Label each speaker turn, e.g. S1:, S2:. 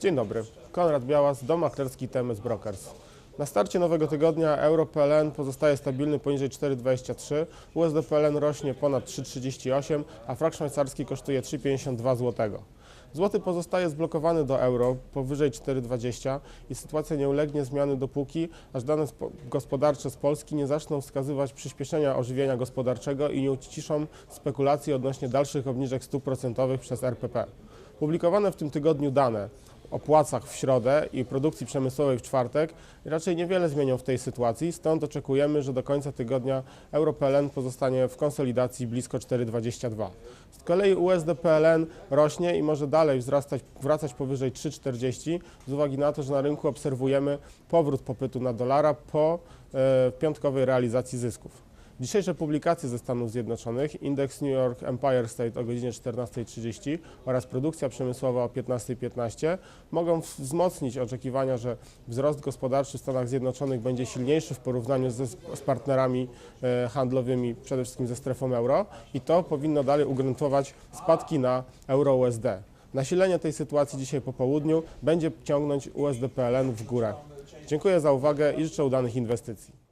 S1: Dzień dobry, Konrad Białas, dom maklerski TMS Brokers. Na starcie nowego tygodnia euro PLN pozostaje stabilny poniżej 4,23, USD PLN rośnie ponad 3,38, a frank szwajcarski kosztuje 3,52 zł. Złoty pozostaje zblokowany do euro powyżej 4,20 i sytuacja nie ulegnie zmiany dopóki, aż dane spo- gospodarcze z Polski nie zaczną wskazywać przyspieszenia ożywienia gospodarczego i nie uciszą spekulacji odnośnie dalszych obniżek stóp procentowych przez RPP. Publikowane w tym tygodniu dane o płacach w środę i produkcji przemysłowej w czwartek raczej niewiele zmienią w tej sytuacji, stąd oczekujemy, że do końca tygodnia euro-PLN pozostanie w konsolidacji blisko 4,22. Z kolei USD-PLN rośnie i może dalej wzrastać, wracać powyżej 3,40 z uwagi na to, że na rynku obserwujemy powrót popytu na dolara po e, piątkowej realizacji zysków. Dzisiejsze publikacje ze Stanów Zjednoczonych, indeks New York Empire State o godzinie 14.30 oraz produkcja przemysłowa o 15.15 mogą wzmocnić oczekiwania, że wzrost gospodarczy w Stanach Zjednoczonych będzie silniejszy w porównaniu ze, z partnerami e, handlowymi, przede wszystkim ze strefą euro i to powinno dalej ugruntować spadki na euro-USD. Nasilenie tej sytuacji dzisiaj po południu będzie ciągnąć USD PLN w górę. Dziękuję za uwagę i życzę udanych inwestycji.